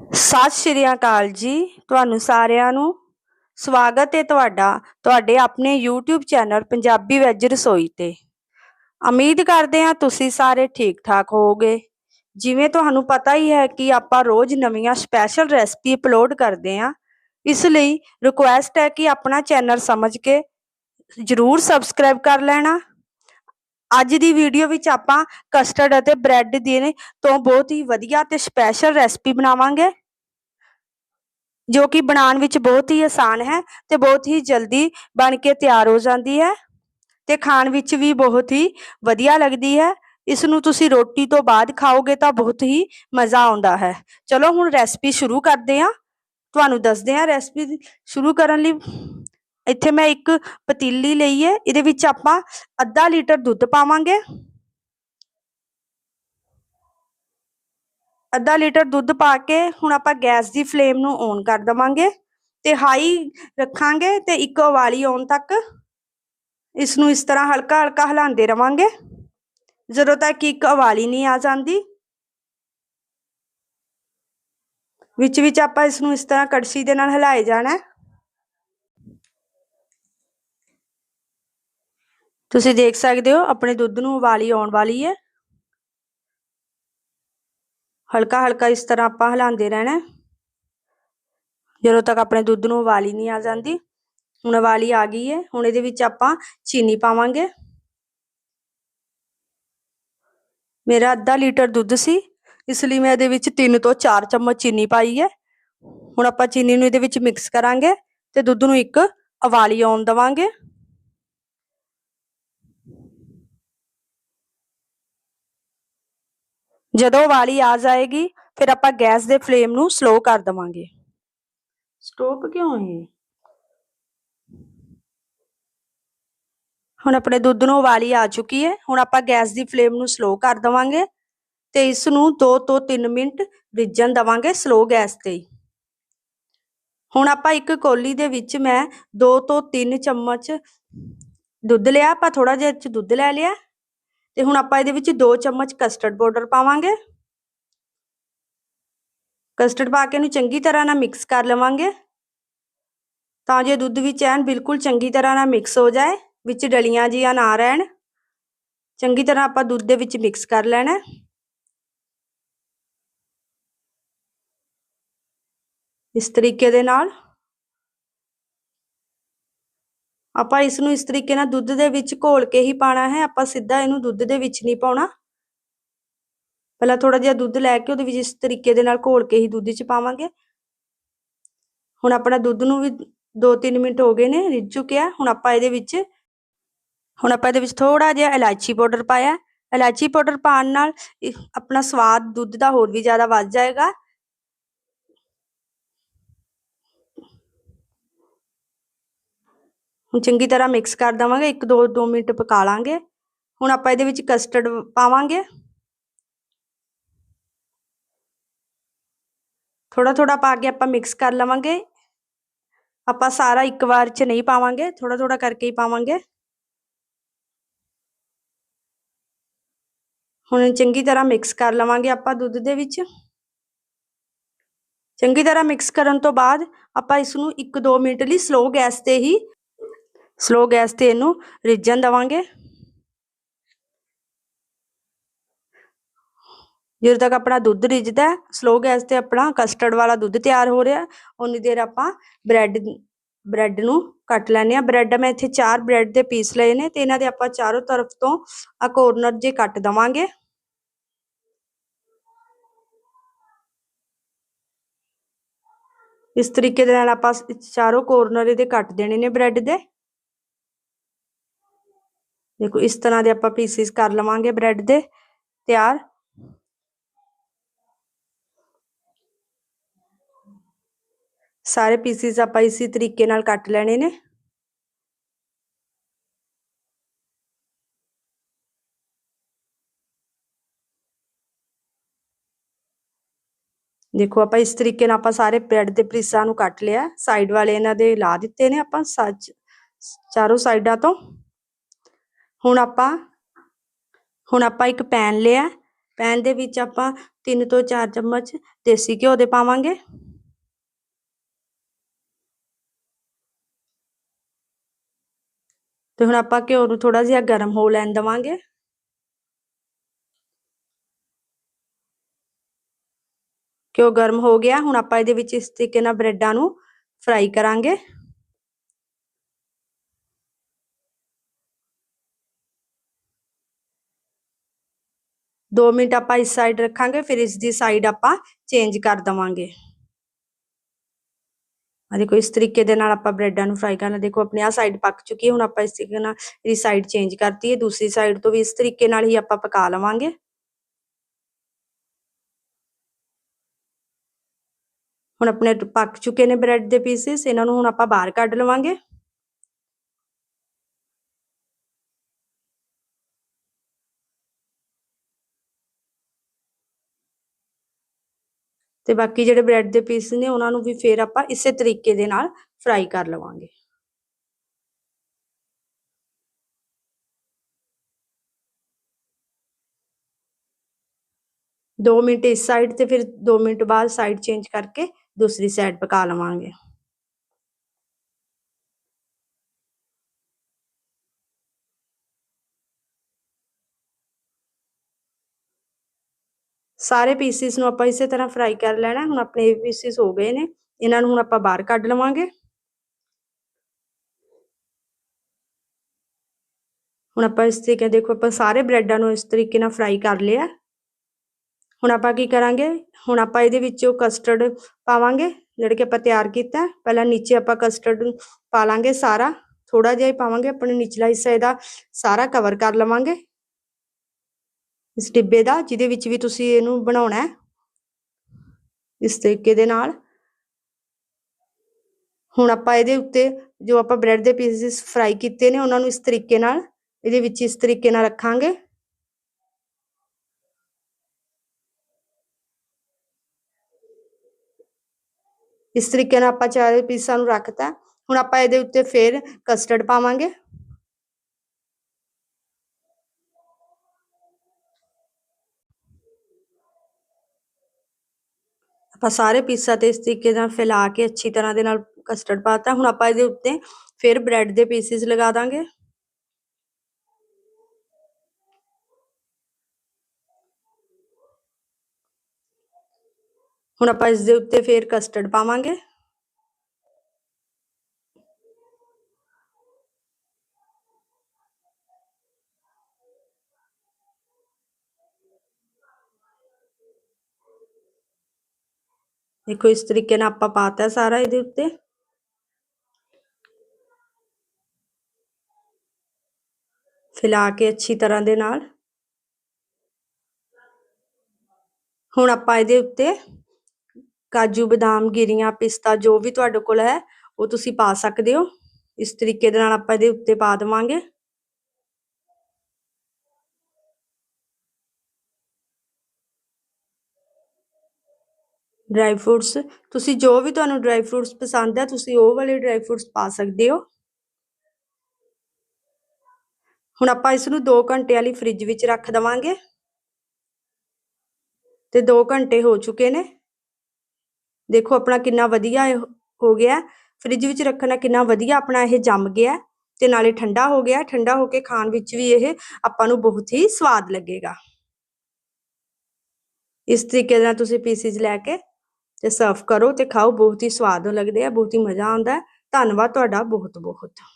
ਸਤਿ ਸ਼੍ਰੀ ਅਕਾਲ ਜੀ। ਤੁਹਾਨੂੰ ਸਾਰਿਆਂ ਨੂੰ ਸਵਾਗਤ ਹੈ ਤੁਹਾਡਾ, ਤੁਹਾਡੇ ਆਪਣੇ YouTube ਚੈਨਲ ਪੰਜਾਬੀ ਵੈਜ ਰਸੋਈ ਤੇ। ਉਮੀਦ ਕਰਦੇ ਹਾਂ ਤੁਸੀਂ ਸਾਰੇ ਠੀਕ ਠਾਕ ਹੋਵੋਗੇ। ਜਿਵੇਂ ਤੁਹਾਨੂੰ ਪਤਾ ਹੀ ਹੈ ਕਿ ਆਪਾਂ ਰੋਜ਼ ਨਵੀਆਂ ਸਪੈਸ਼ਲ ਰੈਸਪੀ ਅਪਲੋਡ ਕਰਦੇ ਹਾਂ। ਇਸ ਲਈ ਰਿਕੁਐਸਟ ਹੈ ਕਿ ਆਪਣਾ ਚੈਨਲ ਸਮਝ ਕੇ ਜਰੂਰ ਸਬਸਕ੍ਰਾਈਬ ਕਰ ਲੈਣਾ। ਅੱਜ ਦੀ ਵੀਡੀਓ ਵਿੱਚ ਆਪਾਂ ਕਸਟਰਡ ਅਤੇ ਬ੍ਰੈਡ ਦੇ ਤੋਂ ਬਹੁਤ ਹੀ ਵਧੀਆ ਤੇ ਸਪੈਸ਼ਲ ਰੈਸਪੀ ਬਣਾਵਾਂਗੇ, ਜੋ ਕਿ ਬਣਾਉਣ ਵਿੱਚ ਬਹੁਤ ਹੀ ਆਸਾਨ ਹੈ ਤੇ ਬਹੁਤ ਹੀ ਜਲਦੀ ਬਣ ਕੇ ਤਿਆਰ ਹੋ ਜਾਂਦੀ ਹੈ ਤੇ ਖਾਣ ਵਿੱਚ ਵੀ ਬਹੁਤ ਹੀ ਵਧੀਆ ਲੱਗਦੀ ਹੈ। ਇਸ ਨੂੰ ਤੁਸੀਂ ਰੋਟੀ ਤੋਂ ਬਾਅਦ ਖਾਓਗੇ ਤਾਂ ਬਹੁਤ ਹੀ ਮਜ਼ਾ ਆਉਂਦਾ ਹੈ। ਚਲੋ ਹੁਣ ਰੈਸਪੀ ਸ਼ੁਰੂ ਕਰਦੇ ਹਾਂ। ਤੁਹਾਨੂੰ ਦੱਸਦੇ ਹਾਂ ਰੈਸਪੀ ਸ਼ੁਰੂ ਕਰਨ ਲਈ। ਇੱਥੇ ਮੈਂ ਇੱਕ ਪਤੀਲੀ ਲਈ ਹੈ, ਇਹਦੇ ਵਿੱਚ ਆਪਾਂ ਅੱਧਾ ਲੀਟਰ ਦੁੱਧ ਪਾਵਾਂਗੇ। ਅੱਧਾ ਲੀਟਰ ਦੁੱਧ ਪਾ ਕੇ ਹੁਣ ਆਪਾਂ ਗੈਸ ਦੀ ਫਲੇਮ ਨੂੰ ਔਨ ਕਰ ਦਵਾਂਗੇ ਤੇ ਹਾਈ ਰੱਖਾਂਗੇ ਤੇ ਇੱਕ ਉਬਾਲੀ ਆਉਣ ਤੱਕ ਇਸ ਨੂੰ ਇਸ ਤਰ੍ਹਾਂ ਹਲਕਾ ਹਲਕਾ ਹਿਲਾਉਂਦੇ ਰਵਾਂਗੇ। ਜਦੋਂ ਤੱਕ ਇੱਕ ਉਬਾਲੀ ਨਹੀਂ ਆ ਜਾਂਦੀ, ਵਿੱਚ ਵਿੱਚ ਆਪਾਂ ਇਸ ਨੂੰ ਇਸ ਤਰ੍ਹਾਂ ਕੜਛੀ ਦੇ ਨਾਲ ਹਿਲਾਏ ਜਾਣਾ ਤੁਸੀਂ ਦੇਖ ਸਕਦੇ ਹੋ, ਆਪਣੇ ਦੁੱਧ ਨੂੰ ਉਬਾਲੀ ਆਉਣ ਵਾਲੀ ਹੈ। ਹਲਕਾ ਹਲਕਾ ਇਸ ਤਰ੍ਹਾਂ ਆਪਾਂ ਹਿਲਾਉਂਦੇ ਰਹਿਣਾ ਜਦੋਂ ਤੱਕ ਆਪਣੇ ਦੁੱਧ ਨੂੰ ਉਬਾਲੀ ਨਹੀਂ ਆ ਜਾਂਦੀ, ਹੁਣ ਉਬਾਲੀ ਆ ਗਈ ਹੈ, ਹੁਣ ਇਹਦੇ ਵਿੱਚ ਆਪਾਂ ਚੀਨੀ ਪਾਵਾਂਗੇ। ਮੇਰਾ ਅੱਧਾ ਲੀਟਰ ਦੁੱਧ ਸੀ, ਇਸ ਲਈ ਮੈਂ ਇਹਦੇ ਵਿੱਚ 3 ਤੋਂ 4 ਚਮਚ ਚੀਨੀ ਪਾਈ ਹੈ। ਹੁਣ ਆਪਾਂ ਚੀਨੀ ਨੂੰ ਇਹਦੇ ਵਿੱਚ ਮਿਕਸ ਕਰਾਂਗੇ ਤੇ ਦੁੱਧ ਨੂੰ ਇੱਕ ਉਬਾਲੀ ਆਉਣ ਦਵਾਂਗੇ। ਜਦੋਂ ਉਬਾਲੀ ਆ ਜਾਏਗੀ ਫਿਰ ਆਪਾਂ ਗੈਸ ਦੇ ਫਲੇਮ ਨੂੰ ਸਲੋ ਕਰ ਦਵਾਂਗੇ। ਸਟਾਪ ਕਿਉਂ ਹੈ ਹੁਣ ਆਪਣੇ ਦੁੱਧ ਨੂੰ ਉਬਾਲੀ ਆ ਚੁੱਕੀ ਹੈ ਹੁਣ ਆਪਾਂ ਗੈਸ ਦੀ ਫਲੇਮ ਨੂੰ ਸਲੋ ਕਰ ਦਵਾਂਗੇ ਤੇ ਇਸ ਨੂੰ 2 ਤੋਂ 3 ਮਿੰਟ ਰਿੱਝਣ ਦਵਾਂਗੇ ਸਲੋ ਗੈਸ ਤੇ ਹੁਣ ਆਪਾਂ ਇੱਕ ਕੋਲੀ ਦੇ ਵਿੱਚ ਮੈਂ 2 ਤੋਂ 3 ਚਮਚ ਦੁੱਧ ਲਿਆ ਆਪਾਂ ਥੋੜਾ ਜਿਹਾ ਚ ਦੁੱਧ ਲੈ ਲਿਆ। ਤੇ ਹੁਣ ਆਪਾਂ ਇਹਦੇ ਵਿੱਚ 2 ਚਮਚ ਕਸਟਰਡ ਪਾਊਡਰ ਪਾਵਾਂਗੇ। ਕਸਟਰਡ ਪਾ ਕੇ ਇਹਨੂੰ ਚੰਗੀ ਤਰ੍ਹਾਂ ਨਾਲ ਮਿਕਸ ਕਰ ਲਵਾਂਗੇ। ਤਾਂ ਜੇ ਦੁੱਧ ਵਿੱਚ ਐਨ ਬਿਲਕੁਲ ਚੰਗੀ ਤਰ੍ਹਾਂ ਨਾਲ ਮਿਕਸ ਹੋ ਜਾਏ, ਵਿੱਚ ਡਲੀਆਂ ਜੀਆਂ ਨਾ ਰਹਿਣ। ਚੰਗੀ ਤਰ੍ਹਾਂ ਆਪਾਂ ਦੁੱਧ ਦੇ ਵਿੱਚ ਮਿਕਸ ਕਰ ਲੈਣਾ। ਇਸ ਤਰੀਕੇ ਦੇ ਨਾਲ ਆਪਾਂ ਇਸ ਨੂੰ ਇਸ ਤਰੀਕੇ ਨਾਲ ਦੁੱਧ ਦੇ ਵਿੱਚ ਘੋਲ ਕੇ ਹੀ ਪਾਣਾ ਹੈ, ਆਪਾਂ ਸਿੱਧਾ ਇਹਨੂੰ ਦੁੱਧ ਦੇ ਵਿੱਚ ਨਹੀਂ ਪਾਉਣਾ। ਪਹਿਲਾਂ ਥੋੜਾ ਜਿਹਾ ਦੁੱਧ ਲੈ ਕੇ ਉਹਦੇ ਵਿੱਚ ਇਸ ਤਰੀਕੇ ਦੇ ਨਾਲ ਘੋਲ ਕੇ ਹੀ ਦੁੱਧ 'ਚ ਪਾਵਾਂਗੇ। ਹੁਣ ਆਪਣਾ ਦੁੱਧ ਨੂੰ ਵੀ 2-3 ਮਿੰਟ ਹੋ ਗਏ ਨੇ, ਰਿੱਝ ਚੁੱਕਿਆ। ਹੁਣ ਆਪਾਂ ਇਹਦੇ ਵਿੱਚ, ਹੁਣ ਆਪਾਂ ਇਹਦੇ ਵਿੱਚ ਥੋੜਾ ਜਿਹਾ ਇਲਾਇਚੀ ਪਾਊਡਰ ਪਾਇਆ। ਇਲਾਇਚੀ ਪਾਊਡਰ ਪਾਉਣ ਨਾਲ ਆਪਣਾ ਸਵਾਦ ਦੁੱਧ ਦਾ ਹੋਰ ਵੀ ਜ਼ਿਆਦਾ ਵੱਧ ਜਾਏਗਾ। ਹੁਣ ਚੰਗੀ ਤਰ੍ਹਾਂ ਮਿਕਸ ਕਰ ਦਵਾਂਗੇ 1-2 2 ਮਿੰਟ ਪਕਾ ਲਾਂਗੇ। ਹੁਣ ਆਪਾਂ ਇਹਦੇ ਵਿੱਚ ਕਸਟਰਡ ਪਾਵਾਂਗੇ। ਥੋੜਾ ਥੋੜਾ ਪਾ ਕੇ ਆਪਾਂ ਮਿਕਸ ਕਰ ਲਵਾਂਗੇ। ਆਪਾਂ ਸਾਰਾ ਇੱਕ ਵਾਰ ਚ ਨਹੀਂ ਪਾਵਾਂਗੇ ਥੋੜਾ ਥੋੜਾ ਕਰਕੇ ਹੀ ਪਾਵਾਂਗੇ। ਹੁਣ ਚੰਗੀ ਤਰ੍ਹਾਂ ਮਿਕਸ ਕਰ ਲਵਾਂਗੇ ਆਪਾਂ ਦੁੱਧ ਦੇ ਵਿੱਚ। ਚੰਗੀ ਤਰ੍ਹਾਂ ਮਿਕਸ ਕਰਨ ਤੋਂ ਬਾਅਦ ਆਪਾਂ ਇਸ ਨੂੰ 1-2 ਮਿੰਟ ਲਈ ਸਲੋ ਗੈਸ ਤੇ ਹੀ ਸਲੋ ਗੈਸ ਤੇ ਇਹਨੂੰ ਰਿੱਝਣ ਦਵਾਂਗੇ। ਜਦੋਂ ਤੱਕ ਆਪਣਾ ਦੁੱਧ ਰਿੱਝਦਾ ਸਲੋ ਗੈਸ ਤੇ ਆਪਣਾ ਕਸਟਰਡ ਵਾਲਾ ਦੁੱਧ ਤਿਆਰ ਹੋ ਰਿਹਾ ਉਨੀ ਦੇਰ ਆਪਾਂ ਬ੍ਰੈਡ ਬ੍ਰੈਡ ਨੂੰ ਕੱਟ ਲੈਣੇ ਆ ਬ੍ਰੈਡ ਮੈਂ ਇੱਥੇ ਚਾਰ ਬ੍ਰੈਡ ਦੇ ਪੀਸ ਲਏ ਨੇ ਤੇ ਇਹਨਾਂ ਦੇ ਆਪਾਂ ਚਾਰੋਂ ਤਰਫ ਤੋਂ ਆ ਕੋਰਨਰ ਜੇ ਕੱਟ ਦਵਾਂਗੇ। ਇਸ ਤਰੀਕੇ ਦੇ ਨਾਲ ਆਪਾਂ ਚਾਰੋਂ ਕੋਰਨਰ ਇਹਦੇ ਕੱਟ ਦੇਣੇ ਨੇ ਬ੍ਰੈਡ ਦੇ। ਦੇਖੋ ਇਸ ਤਰ੍ਹਾਂ ਦੇ ਆਪਾਂ ਪੀਸਿਸ ਕਰ ਲਵਾਂਗੇ ਬ੍ਰੈਡ ਦੇ ਤਿਆਰ ਸਾਰੇ ਪੀਸਿਸ ਆਪਾਂ ਇਸੇ ਤਰੀਕੇ ਨਾਲ ਕੱਟ ਲੈਣੇ ਨੇ ਦੇਖੋ ਆਪਾਂ ਇਸ ਤਰੀਕੇ ਨਾਲ ਆਪਾਂ ਸਾਰੇ ਬ੍ਰੈਡ ਦੇ ਪੀਸਾਂ ਨੂੰ ਕੱਟ ਲਿਆ ਸਾਈਡ ਵਾਲੇ ਇਹਨਾਂ ਦੇ ਲਾ ਦਿੱਤੇ ਨੇ ਆਪਾਂ ਸੱਚ ਚਾਰੋਂ ਸਾਈਡਾਂ ਤੋਂ ਹੁਣ ਆਪਾਂ ਹੁਣ ਆਪਾਂ ਇੱਕ ਪੈਨ ਲਿਆ। ਪੈਨ ਦੇ ਵਿੱਚ ਆਪਾਂ 3 ਤੋਂ 4 ਚਮਚ ਦੇਸੀ ਘਿਓ ਦੇ ਪਾਵਾਂਗੇ। ਤੇ ਹੁਣ ਆਪਾਂ ਘਿਓ ਨੂੰ ਥੋੜਾ ਜਿਹਾ ਗਰਮ ਹੋ ਲੈਣ ਦਵਾਂਗੇ। ਘਿਓ ਗਰਮ ਹੋ ਗਿਆ, ਹੁਣ ਆਪਾਂ ਇਹਦੇ ਵਿੱਚ ਇਸ ਤਰੀਕੇ ਨਾਲ ਬ੍ਰੈਡਾਂ ਨੂੰ ਫਰਾਈ ਕਰਾਂਗੇ। ਦੋ ਮਿੰਟ ਆਪਾਂ ਇਸ ਸਾਈਡ ਰੱਖਾਂਗੇ, ਫਿਰ ਇਸ ਦੀ ਸਾਈਡ ਆਪਾਂ ਚੇਂਜ ਕਰ ਦਵਾਂਗੇ। ਆ ਦੇਖੋ, ਇਸ ਤਰੀਕੇ ਦੇ ਨਾਲ ਆਪਾਂ ਬ੍ਰੈਡਾਂ ਨੂੰ ਫਰਾਈ ਕਰਨਾ, ਦੇਖੋ, ਆਪਣੀ ਆ ਸਾਈਡ ਪੱਕ ਚੁੱਕੀ ਹੈ, ਹੁਣ ਆਪਾਂ ਇਸ ਤਰੀਕੇ ਨਾਲ ਇਹਦੀ ਸਾਈਡ ਚੇਂਜ ਕਰਤੀ ਹੈ, ਦੂਸਰੀ ਸਾਈਡ ਤੋਂ ਵੀ ਇਸ ਤਰੀਕੇ ਨਾਲ ਹੀ ਆਪਾਂ ਪਕਾ ਲਵਾਂਗੇ। ਹੁਣ ਆਪਣੇ ਪੱਕ ਚੁੱਕੇ ਨੇ ਬ੍ਰੈਡ ਦੇ ਪੀਸਿਸ ਇਹਨਾਂ ਨੂੰ ਹੁਣ ਆਪਾਂ ਬਾਹਰ ਕੱਢ ਲਵਾਂਗੇ। ਤੇ ਬਾਕੀ ਜਿਹੜੇ ਬ੍ਰੈਡ ਦੇ ਪੀਸ ਨੇ, ਉਹਨਾਂ ਨੂੰ ਵੀ ਫੇਰ ਆਪਾਂ ਇਸੇ ਤਰੀਕੇ ਦੇ ਨਾਲ ਫਰਾਈ ਕਰ ਲਵਾਂਗੇ। ਦੋ ਮਿੰਟ ਇਸ ਸਾਈਡ ਤੇ, ਫਿਰ 2 ਮਿੰਟ ਬਾਅਦ ਸਾਈਡ ਚੇਂਜ ਕਰਕੇ ਦੂਸਰੀ ਸਾਈਡ ਪਕਾ ਲਵਾਂਗੇ। ਸਾਰੇ ਪੀਸਿਸ ਨੂੰ ਆਪਾਂ ਇਸੇ ਤਰ੍ਹਾਂ ਫਰਾਈ ਕਰ ਲੈਣਾ, ਹੁਣ ਆਪਣੇ ਇਹ ਪੀਸਿਸ ਹੋ ਗਏ ਨੇ, ਇਹਨਾਂ ਨੂੰ ਹੁਣ ਆਪਾਂ ਬਾਹਰ ਕੱਢ ਲਵਾਂਗੇ। ਹੁਣ ਆਪਾਂ ਇਸ ਤਰੀਕੇ ਦੇਖੋ, ਆਪਾਂ ਸਾਰੇ ਬ੍ਰੈਡਾਂ ਨੂੰ ਇਸ ਤਰੀਕੇ ਨਾਲ ਫਰਾਈ ਕਰ ਲਿਆ। ਹੁਣ ਆਪਾਂ ਕੀ ਕਰਾਂਗੇ? ਹੁਣ ਆਪਾਂ ਇਹਦੇ ਵਿੱਚ ਉਹ ਕਸਟਰਡ ਪਾਵਾਂਗੇ, ਜਿਹੜਾ ਕਿ ਆਪਾਂ ਤਿਆਰ ਕੀਤਾ। ਪਹਿਲਾਂ ਨੀਚੇ ਆਪਾਂ ਕਸਟਰਡ ਪਾ ਲਾਂਗੇ ਸਾਰਾ। ਥੋੜਾ ਜਿਹਾ ਹੀ ਪਾਵਾਂਗੇ, ਆਪਣੇ ਨਿਚਲਾ ਹਿੱਸਾ ਇਹਦਾ ਸਾਰਾ ਕਵਰ ਕਰ ਲਵਾਂਗੇ। ਇਸ ਡਿੱਬੇ ਦਾ, ਜਿਹਦੇ ਵਿੱਚ ਵੀ ਤੁਸੀਂ ਇਹਨੂੰ ਬਣਾਉਣਾ ਹੈ। ਇਸ ਤਰੀਕੇ ਦੇ ਨਾਲ। ਹੁਣ ਆਪਾਂ ਇਹਦੇ ਉੱਤੇ ਜੋ ਆਪਾਂ ਬ੍ਰੈਡ ਦੇ ਪੀਸਿਸ ਫਰਾਈ ਕੀਤੇ ਨੇ, ਉਹਨਾਂ ਨੂੰ ਇਸ ਤਰੀਕੇ ਨਾਲ, ਇਹਦੇ ਵਿੱਚ ਇਸ ਤਰੀਕੇ ਨਾਲ ਰੱਖਾਂਗੇ। ਇਸ ਤਰੀਕੇ ਨਾਲ ਆਪਾਂ ਚਾਰੇ ਪੀਸਾਂ ਨੂੰ ਰੱਖਤਾ। ਹੁਣ ਆਪਾਂ ਇਹਦੇ ਉੱਤੇ ਫੇਰ ਕਸਟਰਡ ਪਾਵਾਂਗੇ। ਆਪਾਂ ਸਾਰੇ ਪੀਸਾਂ ਤੇ ਇਸ ਤਰੀਕੇ ਨਾਲ ਫੈਲਾ ਕੇ ਅੱਛੀ ਤਰ੍ਹਾਂ ਦੇ ਨਾਲ ਕਸਟਰਡ ਪਾਤਾ ਹੁਣ ਆਪਾਂ ਇਹਦੇ ਉੱਤੇ ਫਿਰ ਬ੍ਰੈਡ ਦੇ ਪੀਸਿਸ ਲਗਾ ਦਾਂਗੇ। ਹੁਣ ਆਪਾਂ ਇਸ ਦੇ ਉੱਤੇ ਫੇਰ ਕਸਟਰਡ ਪਾਵਾਂਗੇ। ਦੇਖੋ ਇਸ ਤਰੀਕੇ ਨਾਲ ਆਪਾਂ ਪਾਤਾ ਸਾਰਾ ਇਹਦੇ ਉੱਤੇ। ਫੈਲਾ ਕੇ ਅੱਛੀ ਤਰ੍ਹਾਂ ਦੇ ਨਾਲ। ਹੁਣ ਆਪਾਂ ਇਹਦੇ ਉੱਤੇ ਕਾਜੂ, ਬਦਾਮ, ਗਿਰੀਆਂ, ਪਿਸਤਾ ਜੋ ਵੀ ਤੁਹਾਡੇ ਕੋਲ ਹੈ, ਉਹ ਤੁਸੀਂ ਪਾ ਸਕਦੇ ਹੋ। ਇਸ ਤਰੀਕੇ ਦੇ ਨਾਲ ਆਪਾਂ ਇਹਦੇ ਉੱਤੇ ਪਾ ਦੇਵਾਂਗੇ। Dry fruits. ਤੁਸੀਂ ਜੋ ਵੀ ਤੁਹਾਨੂੰ ਡਰਾਈ ਫਰੂਟਸ ਪਸੰਦ ਹੈ ਤੁਸੀਂ ਉਹ ਵਾਲੇ ਡਰਾਈ ਫਰੂਟਸ ਪਾ ਸਕਦੇ ਹੋ। ਹੁਣ ਆਪਾਂ ਇਸ ਨੂੰ 2 ਘੰਟੇ ਵਾਲੀ ਫ੍ਰਿਜ ਵਿੱਚ ਰੱਖ ਦਵਾਂਗੇ। ਤੇ 2 ਘੰਟੇ ਹੋ ਚੁੱਕੇ ਨੇ। ਦੇਖੋ ਆਪਣਾ ਕਿੰਨਾ ਵਧੀਆ ਹੋ ਗਿਆ। ਫ੍ਰਿਜ ਵਿੱਚ ਰੱਖਣਾ ਕਿੰਨਾ ਵਧੀਆ ਆਪਣਾ ਇਹ ਜੰਮ ਗਿਆ। ਤੇ ਨਾਲੇ ਠੰਡਾ ਹੋ ਗਿਆ। ਠੰਡਾ ਹੋ ਕੇ ਖਾਣ ਵਿੱਚ ਵੀ ਇਹ ਆਪਾਂ ਨੂੰ ਬਹੁਤ ਹੀ ਸਵਾਦ ਲੱਗੇਗਾ। ਇਸ ਤਰੀਕੇ ਨਾਲ ਤੁਸੀਂ ਪੀਸਿਸ ਲੈ ਕੇ ਤੇ ਸਰਵ ਕਰੋ ਤੇ ਖਾਓ, ਬਹੁਤ ਹੀ ਸਵਾਦ ਲੱਗਦੇ ਆ, ਬਹੁਤ ਹੀ ਮਜ਼ਾ ਆਉਂਦਾ ਧੰਨਵਾਦ ਤੁਹਾਡਾ ਬਹੁਤ ਬਹੁਤ